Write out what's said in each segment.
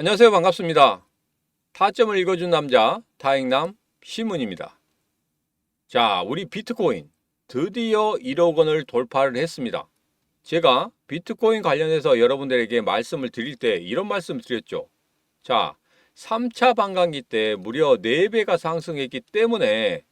안녕하세요. 반갑습니다. 타점을 읽어준 남자 다행남 시문입니다. 자, 우리 비트코인 드디어 1억 원을 돌파를 했습니다. 제가 비트코인 관련해서 여러분들에게 말씀을 드릴 때 이런 말씀 드렸죠. 자, 3차 반감기 때 무려 4배가 상승했기 때문에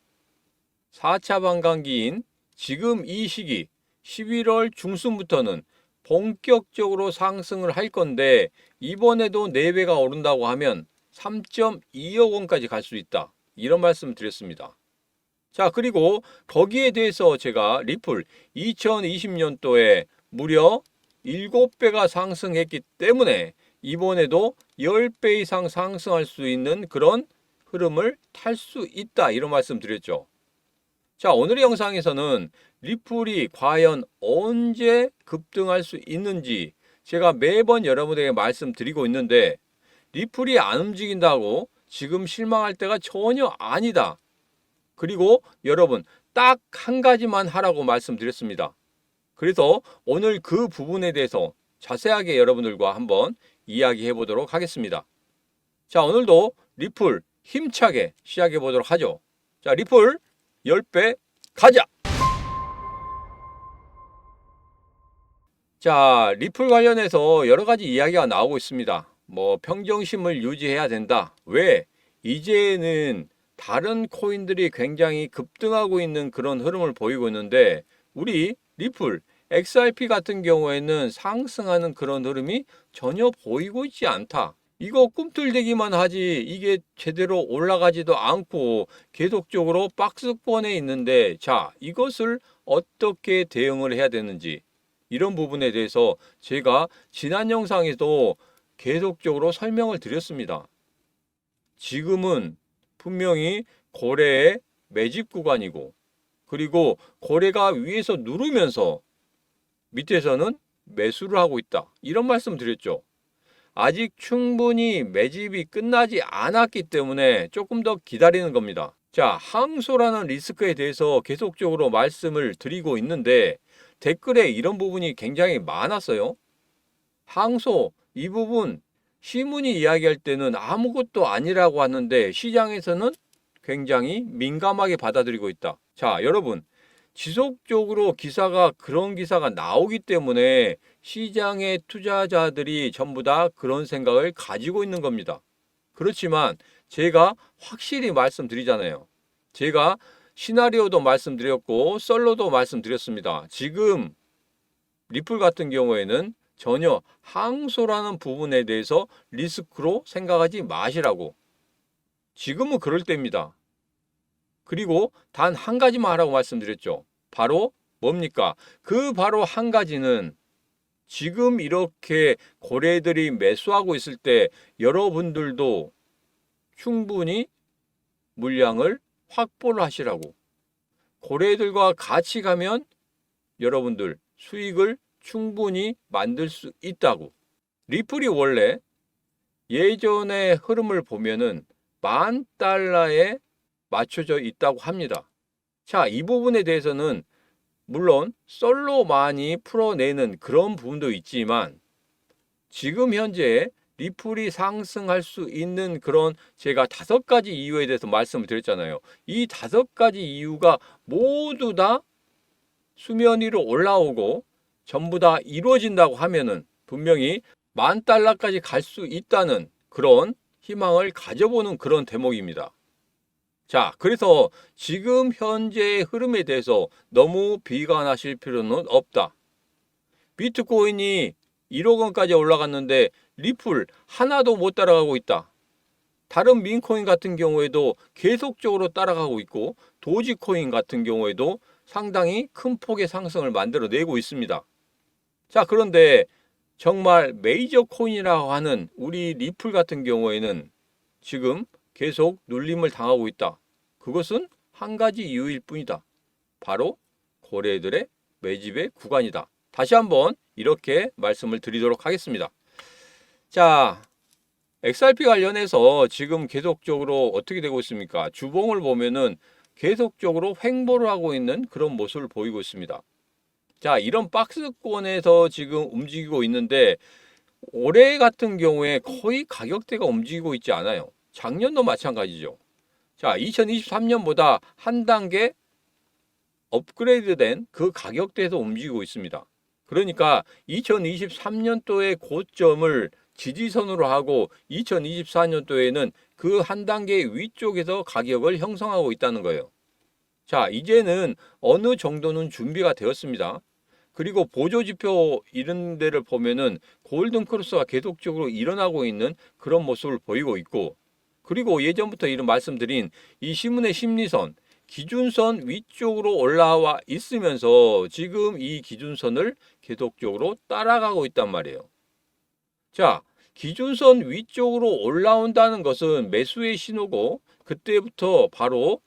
4차 반감기인 지금 이 시기 11월 중순부터는 본격적으로 상승을 할 건데 이번에도 4배가 오른다고 하면 3.2억 원까지 갈 수 있다. 이런 말씀 드렸습니다. 자, 그리고 거기에 대해서 제가 리플 2020년도에 무려 7배가 상승했기 때문에 이번에도 10배 이상 상승할 수 있는 그런 흐름을 탈 수 있다. 이런 말씀 드렸죠. 자, 오늘의 영상에서는 리플이 과연 언제 급등할 수 있는지 제가 매번 여러분에게 말씀드리고 있는데 리플이 안 움직인다고 지금 실망할 때가 전혀 아니다. 그리고 여러분 딱 한 가지만 하라고 말씀드렸습니다. 그래서 오늘 그 부분에 대해서 자세하게 여러분들과 한번 이야기해 보도록 하겠습니다. 자, 오늘도 리플 힘차게 시작해 보도록 하죠. 자, 리플 10배 가자! 자, 리플 관련해서 여러 가지 이야기가 나오고 있습니다. 뭐 평정심을 유지해야 된다. 왜? 이제는 다른 코인들이 굉장히 급등하고 있는 그런 흐름을 보이고 있는데 우리 리플 XRP 같은 경우에는 상승하는 그런 흐름이 전혀 보이고 있지 않다. 이거 꿈틀대기만 하지 이게 제대로 올라가지도 않고 계속적으로 박스권에 있는데 자 이것을 어떻게 대응을 해야 되는지 이런 부분에 대해서 제가 지난 영상에도 계속적으로 설명을 드렸습니다. 지금은 분명히 고래의 매집 구간이고 그리고 고래가 위에서 누르면서 밑에서는 매수를 하고 있다. 이런 말씀 드렸죠. 아직 충분히 매집이 끝나지 않았기 때문에 조금 더 기다리는 겁니다. 자, 항소라는 리스크에 대해서 계속적으로 말씀을 드리고 있는데 댓글에 이런 부분이 굉장히 많았어요. 항소, 이 부분 시문이 이야기할 때는 아무것도 아니라고 하는데 시장에서는 굉장히 민감하게 받아들이고 있다. 자, 여러분. 지속적으로 기사가 그런 기사가 나오기 때문에 시장의 투자자들이 전부 다 그런 생각을 가지고 있는 겁니다. 그렇지만 제가 확실히 말씀드리잖아요. 제가 시나리오도 말씀드렸고 썰로도 말씀드렸습니다. 지금 리플 같은 경우에는 전혀 항소라는 부분에 대해서 리스크로 생각하지 마시라고. 지금은 그럴 때입니다. 그리고 단 한 가지만 하라고 말씀드렸죠. 바로 뭡니까? 그 바로 한 가지는 지금 이렇게 고래들이 매수하고 있을 때 여러분들도 충분히 물량을 확보를 하시라고. 고래들과 같이 가면 여러분들 수익을 충분히 만들 수 있다고. 리플이 원래 예전의 흐름을 보면은 만 달러에 맞춰져 있다고 합니다. 자, 이 부분에 대해서는 물론 썰로 많이 풀어내는 그런 부분도 있지만 지금 현재 리플이 상승할 수 있는 그런 제가 다섯 가지 이유에 대해서 말씀을 드렸잖아요. 이 다섯 가지 이유가 모두 다 수면 위로 올라오고 전부 다 이루어진다고 하면은 분명히 만 달러까지 갈 수 있다는 그런 희망을 가져보는 그런 대목입니다. 자, 그래서 지금 현재의 흐름에 대해서 너무 비관하실 필요는 없다. 비트코인이 1억 원까지 올라갔는데 리플 하나도 못 따라가고 있다. 다른 민코인 같은 경우에도 계속적으로 따라가고 있고 도지코인 같은 경우에도 상당히 큰 폭의 상승을 만들어내고 있습니다. 자, 그런데 정말 메이저 코인이라고 하는 우리 리플 같은 경우에는 지금 계속 눌림을 당하고 있다. 그것은 한 가지 이유일 뿐이다. 바로 고래들의 매집의 구간이다. 다시 한번 이렇게 말씀을 드리도록 하겠습니다. 자, XRP 관련해서 지금 계속적으로 어떻게 되고 있습니까? 주봉을 보면은 계속적으로 횡보를 하고 있는 그런 모습을 보이고 있습니다. 자, 이런 박스권에서 지금 움직이고 있는데 올해 같은 경우에 거의 가격대가 움직이고 있지 않아요. 작년도 마찬가지죠. 자, 2023년보다 한 단계 업그레이드된 그 가격대에서 움직이고 있습니다. 그러니까 2023년도의 고점을 지지선으로 하고 2024년도에는 그 한 단계 위쪽에서 가격을 형성하고 있다는 거예요. 자, 이제는 어느 정도는 준비가 되었습니다. 그리고 보조 지표 이런 데를 보면은 골든 크로스가 계속적으로 일어나고 있는 그런 모습을 보이고 있고 그리고 예전부터 이런 말씀드린 이 신문의 심리선 기준선 위쪽으로 올라와 있으면서 지금 이 기준선을 계속적으로 따라가고 있단 말이에요. 자, 기준선 위쪽으로 올라온다는 것은 매수의 신호고 그때부터 바로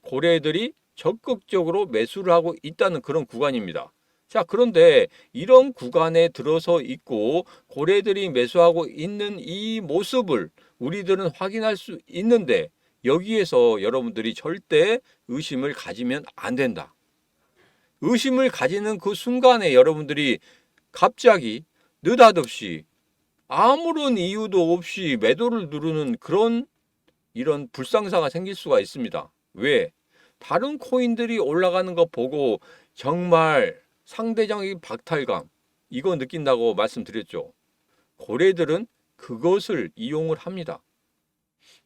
고래들이 적극적으로 매수를 하고 있다는 그런 구간입니다. 자, 그런데 이런 구간에 들어서 있고 고래들이 매수하고 있는 이 모습을 우리들은 확인할 수 있는데 여기에서 여러분들이 절대 의심을 가지면 안 된다. 의심을 가지는 그 순간에 여러분들이 갑자기 느닷없이 아무런 이유도 없이 매도를 누르는 그런 이런 불상사가 생길 수가 있습니다. 왜? 다른 코인들이 올라가는 거 보고 정말 상대적인 박탈감 이거 느낀다고 말씀드렸죠. 고래들은 그것을 이용을 합니다.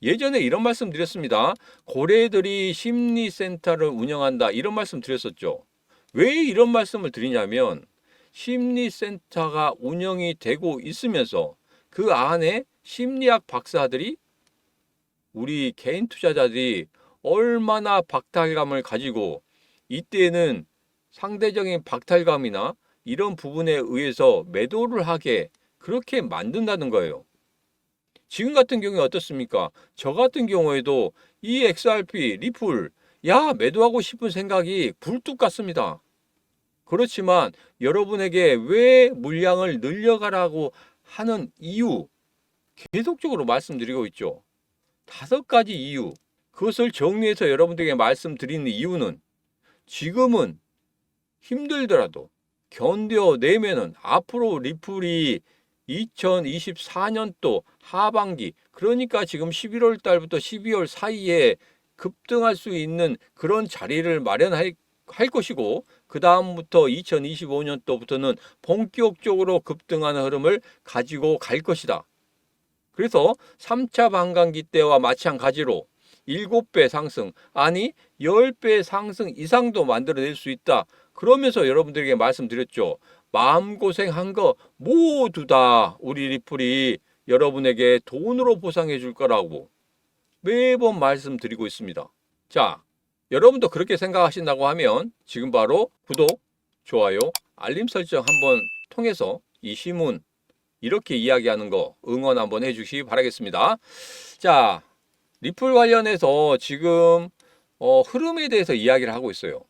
예전에 이런 말씀 드렸습니다. 고래들이 심리센터를 운영한다. 이런 말씀 드렸었죠. 왜 이런 말씀을 드리냐면 심리센터가 운영이 되고 있으면서 그 안에 심리학 박사들이 우리 개인 투자자들이 얼마나 박탈감을 가지고 이때는 상대적인 박탈감이나 이런 부분에 의해서 매도를 하게 그렇게 만든다는 거예요. 지금 같은 경우에 어떻습니까? 저 같은 경우에도 이 XRP, 리플, 야, 매도하고 싶은 생각이 굴뚝 같습니다. 그렇지만 여러분에게 왜 물량을 늘려가라고 하는 이유, 계속적으로 말씀드리고 있죠. 다섯 가지 이유. 그것을 정리해서 여러분들에게 말씀드리는 이유는 지금은 힘들더라도 견뎌내면은 앞으로 리플이 2024년도 하반기 그러니까 지금 11월 달부터 12월 사이에 급등할 수 있는 그런 자리를 마련할 할 것이고 그 다음부터 2025년도부터는 본격적으로 급등하는 흐름을 가지고 갈 것이다. 그래서 3차 반감기 때와 마찬가지로 7배 상승 아니 10배 상승 이상도 만들어낼 수 있다. 그러면서 여러분들에게 말씀드렸죠. 마음고생한 거 모두 다 우리 리플이 여러분에게 돈으로 보상해 줄 거라고 매번 말씀드리고 있습니다. 자, 여러분도 그렇게 생각하신다고 하면 지금 바로 구독, 좋아요, 알림 설정 한번 통해서 이 시문 이렇게 이야기하는 거 응원 한번 해주시기 바라겠습니다. 자, 리플 관련해서 지금 어, 흐름에 대해서 이야기를 하고 있어요.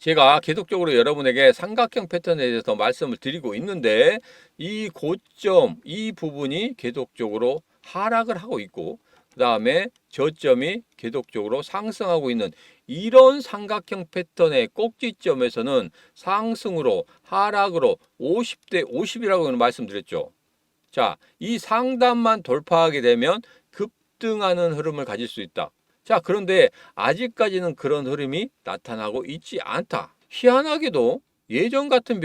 제가 계속적으로 여러분에게 삼각형 패턴에 대해서 말씀을 드리고 있는데 이 고점, 이 부분이 계속적으로 하락을 하고 있고 그 다음에 저점이 계속적으로 상승하고 있는 이런 삼각형 패턴의 꼭지점에서는 상승으로 하락으로 50대 50이라고 말씀드렸죠. 자, 이 상단만 돌파하게 되면 급등하는 흐름을 가질 수 있다. 자, 그런데 아직까지는 그런 흐름이 나타나고 있지 않다. 희한하게도 예전 같은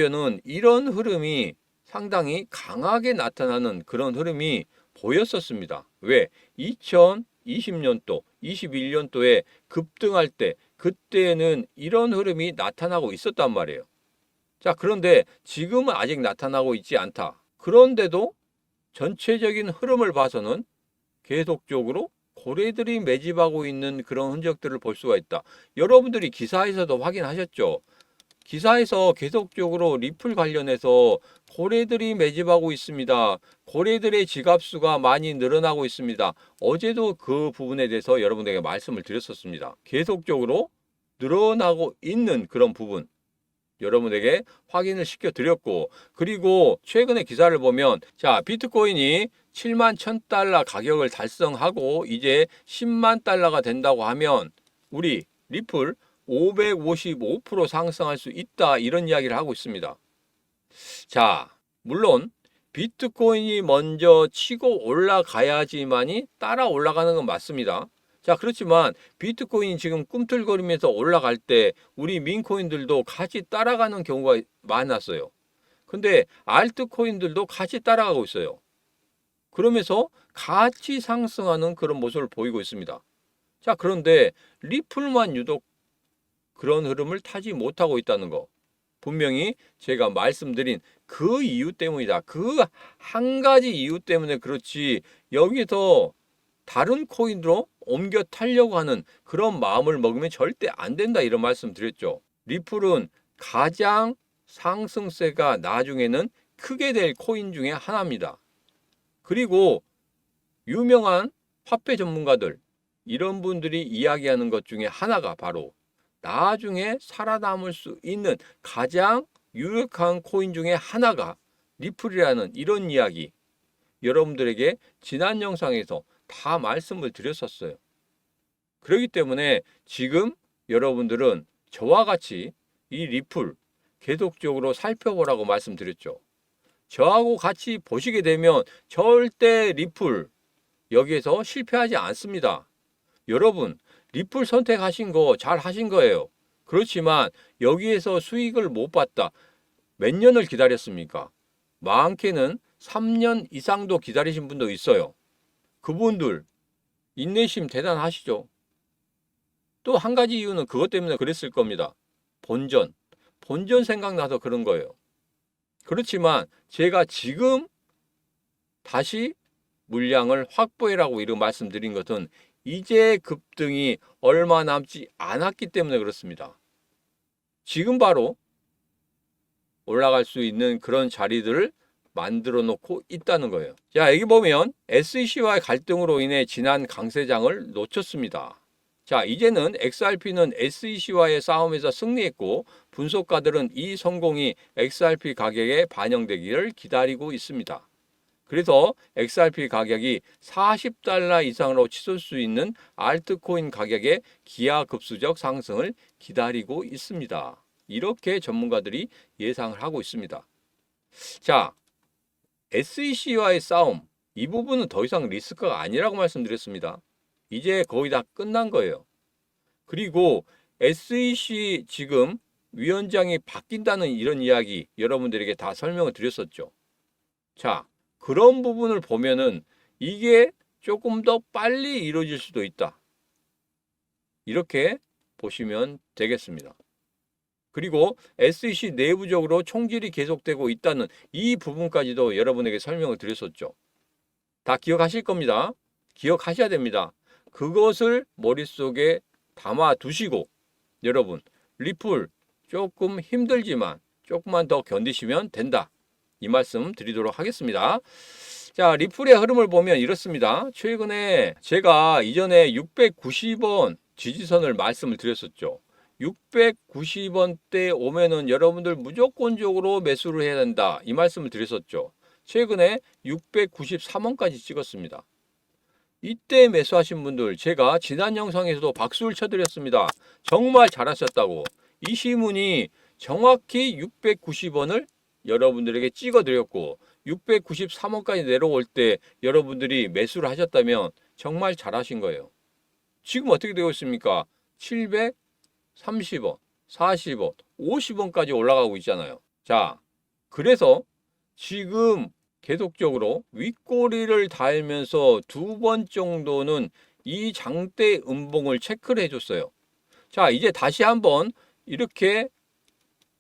이런 흐름이 상당히 강하게 나타나는 그런 흐름이 보였었습니다. 왜? 2020년도, 21년도에 급등할 때, 그때는 이런 흐름이 나타나고 있었단 말이에요. 자, 그런데 지금은 아직 나타나고 있지 않다. 그런데도 전체적인 흐름을 봐서는 계속적으로 고래들이 매집하고 있는 그런 흔적들을 볼 수가 있다. 여러분들이 기사에서도 확인하셨죠? 기사에서 계속적으로 리플 관련해서 고래들이 매집하고 있습니다. 고래들의 지갑수가 많이 늘어나고 있습니다. 어제도 그 부분에 대해서 여러분에게 말씀을 드렸었습니다. 계속적으로 늘어나고 있는 그런 부분. 여러분에게 확인을 시켜 드렸고 그리고 최근에 기사를 보면 자 비트코인이 7만 1000달러 가격을 달성하고 이제 10만 달러가 된다고 하면 우리 리플 555% 상승할 수 있다 이런 이야기를 하고 있습니다. 자 물론 비트코인이 먼저 치고 올라가야지만이 따라 올라가는 건 맞습니다. 자, 그렇지만 비트코인이 지금 꿈틀거리면서 올라갈 때 우리 민코인들도 같이 따라가는 경우가 많았어요. 근데 알트코인들도 같이 따라가고 있어요. 그러면서 같이 상승하는 그런 모습을 보이고 있습니다. 자, 그런데 리플만 유독 그런 흐름을 타지 못하고 있다는 거. 분명히 제가 말씀드린 그 이유 때문이다. 그 한 가지 이유 때문에 그렇지 여기서 다른 코인으로 옮겨 타려고 하는 그런 마음을 먹으면 절대 안 된다 이런 말씀 드렸죠. 리플은 가장 상승세가 나중에는 크게 될 코인 중에 하나입니다. 그리고 유명한 화폐 전문가들 이런 분들이 이야기하는 것 중에 하나가 바로 나중에 살아남을 수 있는 가장 유력한 코인 중에 하나가 리플이라는 이런 이야기 여러분들에게 지난 영상에서 다 말씀을 드렸었어요. 그렇기 때문에 지금 여러분들은 저와 같이 이 리플 계속적으로 살펴보라고 말씀드렸죠. 저하고 같이 보시게 되면 절대 리플 여기에서 실패하지 않습니다. 여러분, 리플 선택하신 거 잘 하신 거예요. 그렇지만 여기에서 수익을 못 봤다. 몇 년을 기다렸습니까? 많게는 3년 이상도 기다리신 분도 있어요. 그분들 인내심 대단하시죠? 또 한 가지 이유는 그것 때문에 그랬을 겁니다. 본전. 본전 생각나서 그런 거예요. 그렇지만 제가 지금 다시 물량을 확보해라고 이런 말씀드린 것은 이제 급등이 얼마 남지 않았기 때문에 그렇습니다. 지금 바로 올라갈 수 있는 그런 자리들을 만들어 놓고 있다는 거예요. 자, 여기 보면 SEC와의 갈등으로 인해 지난 강세장을 놓쳤습니다. 자, 이제는 XRP는 SEC와의 싸움에서 승리했고 분석가들은 이 성공이 XRP 가격에 반영되기를 기다리고 있습니다. 그래서 XRP 가격이 40달러 이상으로 치솟을 수 있는 알트코인 가격의 기하급수적 상승을 기다리고 있습니다. 이렇게 전문가들이 예상을 하고 있습니다. 자, SEC와의 싸움, 이 부분은 더 이상 리스크가 아니라고 말씀드렸습니다. 이제 거의 다 끝난 거예요. 그리고 SEC 지금 위원장이 바뀐다는 이런 이야기 여러분들에게 다 설명을 드렸었죠. 자, 그런 부분을 보면은 이게 조금 더 빨리 이루어질 수도 있다. 이렇게 보시면 되겠습니다. 그리고 SEC 내부적으로 총질이 계속되고 있다는 이 부분까지도 여러분에게 설명을 드렸었죠. 다 기억하실 겁니다. 기억하셔야 됩니다. 그것을 머릿속에 담아 두시고 여러분 리플 조금 힘들지만 조금만 더 견디시면 된다. 이 말씀 드리도록 하겠습니다. 자, 리플의 흐름을 보면 이렇습니다. 최근에 제가 이전에 690원 지지선을 말씀을 드렸었죠. 690원대 오면은 여러분들 무조건적으로 매수를 해야 된다. 이 말씀을 드렸었죠. 최근에 693원까지 찍었습니다. 이때 매수하신 분들 제가 지난 영상에서도 박수를 쳐드렸습니다. 정말 잘하셨다고. 이 시문이 정확히 690원을 여러분들에게 찍어드렸고 693원까지 내려올 때 여러분들이 매수를 하셨다면 정말 잘하신 거예요. 지금 어떻게 되고 있습니까? 730원, 40원, 50원까지 올라가고 있잖아요. 자, 그래서 지금 계속적으로 윗꼬리를 달면서 두 번 정도는 이 장대 음봉을 체크를 해줬어요. 자, 이제 다시 한번 이렇게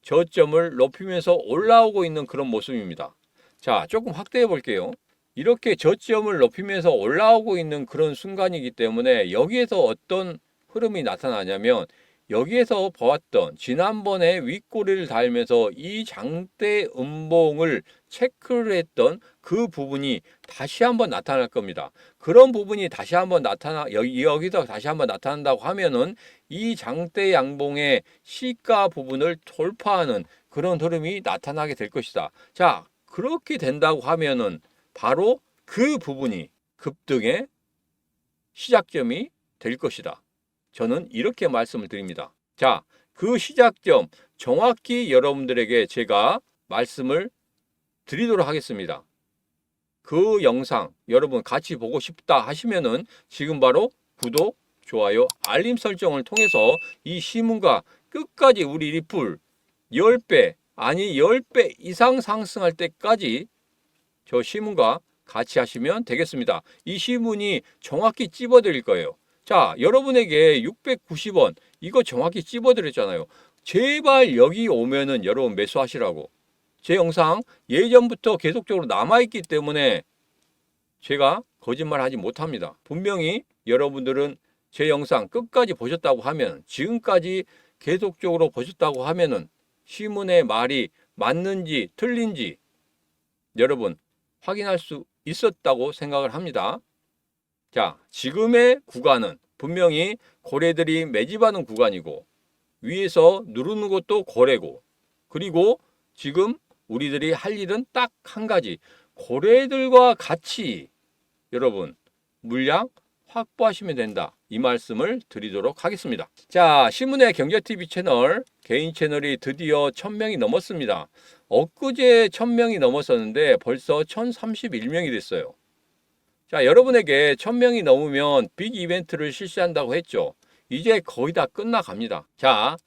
저점을 높이면서 올라오고 있는 그런 모습입니다. 자, 조금 확대해 볼게요. 이렇게 저점을 높이면서 올라오고 있는 그런 순간이기 때문에 여기에서 어떤 흐름이 나타나냐면 여기에서 보았던 지난번에 윗꼬리를 달면서 이 장대 음봉을 체크를 했던 그 부분이 다시 한번 나타날 겁니다. 그런 부분이 다시 한번 나타나 여기 여기서 다시 한번 나타난다고 하면은 이 장대 양봉의 시가 부분을 돌파하는 그런 흐름이 나타나게 될 것이다. 자, 그렇게 된다고 하면은 바로 그 부분이 급등의 시작점이 될 것이다. 저는 이렇게 말씀을 드립니다. 자, 그 시작점 정확히 여러분들에게 제가 말씀을 드리도록 하겠습니다. 그 영상 여러분 같이 보고 싶다 하시면은 지금 바로 구독, 좋아요, 알림 설정을 통해서 이 시문과 끝까지 우리 리플 10배 아니 10배 이상 상승할 때까지 저 시문과 같이 하시면 되겠습니다. 이 시문이 정확히 찝어드릴 거예요. 자, 여러분에게 690원 이거 정확히 찝어드렸잖아요. 제발 여기 오면은 여러분 매수하시라고. 제 영상 예전부터 계속적으로 남아있기 때문에 제가 거짓말 하지 못합니다. 분명히 여러분들은 제 영상 끝까지 보셨다고 하면 지금까지 계속적으로 보셨다고 하면은 시문의 말이 맞는지 틀린지 여러분 확인할 수 있었다고 생각을 합니다. 자, 지금의 구간은 분명히 고래들이 매집하는 구간이고 위에서 누르는 것도 고래고 그리고 지금 우리들이 할 일은 딱 한 가지 고래들과 같이 여러분 물량 확보하시면 된다. 이 말씀을 드리도록 하겠습니다. 자, 신문의 경제TV 채널, 개인 채널이 드디어 1000명이 넘었습니다. 엊그제 1000명이 넘었었는데 벌써 1031명이 됐어요. 자, 여러분에게 1000명이 넘으면 빅 이벤트를 실시한다고 했죠. 이제 거의 다 끝나갑니다. 자,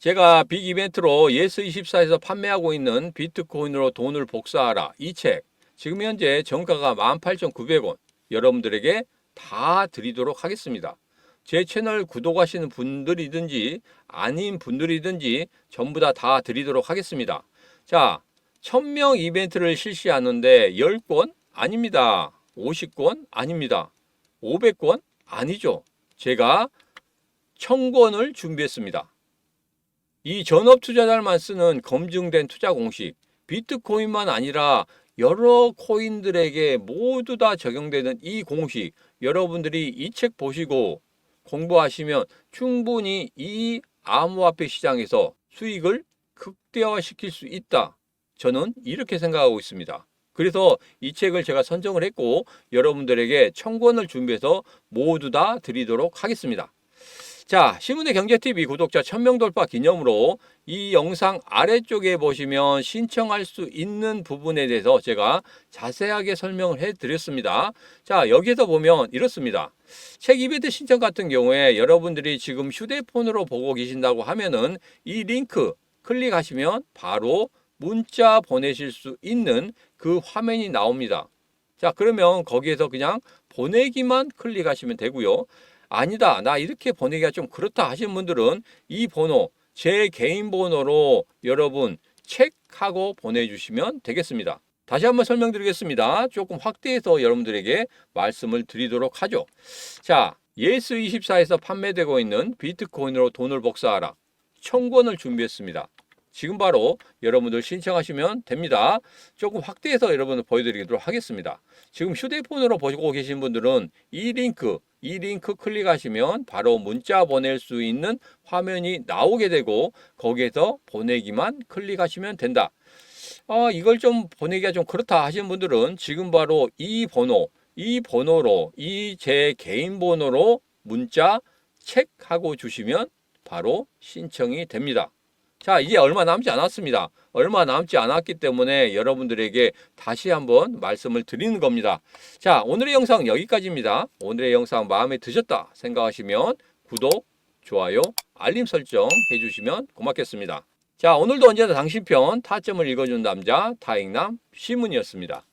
제가 빅 이벤트로 예스24에서 판매하고 있는 비트코인으로 돈을 복사하라 이 책. 지금 현재 정가가 18,900원. 여러분들에게 다 드리도록 하겠습니다. 제 채널 구독하시는 분들이든지 아닌 분들이든지 전부 다 다 드리도록 하겠습니다. 자, 1000명 이벤트를 실시하는데 10권? 아닙니다. 50권? 아닙니다. 500권? 아니죠. 제가 1000권을 준비했습니다. 이 전업 투자자들만 쓰는 검증된 투자 공식, 비트코인만 아니라 여러 코인들에게 모두 다 적용되는 이 공식, 여러분들이 이 책 보시고 공부하시면 충분히 이 암호화폐 시장에서 수익을 극대화시킬 수 있다. 저는 이렇게 생각하고 있습니다. 그래서 이 책을 제가 선정을 했고 여러분들에게 청권을 준비해서 모두 다 드리도록 하겠습니다. 자, 신문의 경제TV 구독자 1000명 돌파 기념으로 이 영상 아래쪽에 보시면 신청할 수 있는 부분에 대해서 제가 자세하게 설명을 해 드렸습니다. 자, 여기에서 보면 이렇습니다. 책 이벤트 신청 같은 경우에 여러분들이 지금 휴대폰으로 보고 계신다고 하면은 이 링크 클릭하시면 바로 문자 보내실 수 있는 그 화면이 나옵니다. 자, 그러면 거기에서 그냥 보내기만 클릭하시면 되고요. 아니다. 나 이렇게 보내기가 좀 그렇다 하시는 분들은 이 번호, 제 개인 번호로 여러분 체크하고 보내주시면 되겠습니다. 다시 한번 설명드리겠습니다. 조금 확대해서 여러분들에게 말씀을 드리도록 하죠. 자, 예스24에서 판매되고 있는 비트코인으로 돈을 복사하라. 청권을 준비했습니다. 지금 바로 여러분들 신청하시면 됩니다. 조금 확대해서 여러분들 보여드리도록 하겠습니다. 지금 휴대폰으로 보고 계신 분들은 이 링크, 이 링크 클릭하시면 바로 문자 보낼 수 있는 화면이 나오게 되고 거기에서 보내기만 클릭하시면 된다. 아, 이걸 좀 보내기가 좀 그렇다 하시는 분들은 지금 바로 이 번호, 이 번호로, 이 제 개인 번호로 문자 체크하고 주시면 바로 신청이 됩니다. 자, 이제 얼마 남지 않았습니다. 얼마 남지 않았기 때문에 여러분들에게 다시 한번 말씀을 드리는 겁니다. 자, 오늘의 영상 여기까지입니다. 오늘의 영상 마음에 드셨다 생각하시면 구독, 좋아요, 알림 설정 해주시면 고맙겠습니다. 자, 오늘도 언제나 당신 편 타점을 읽어주는 남자 타익남 시문이었습니다.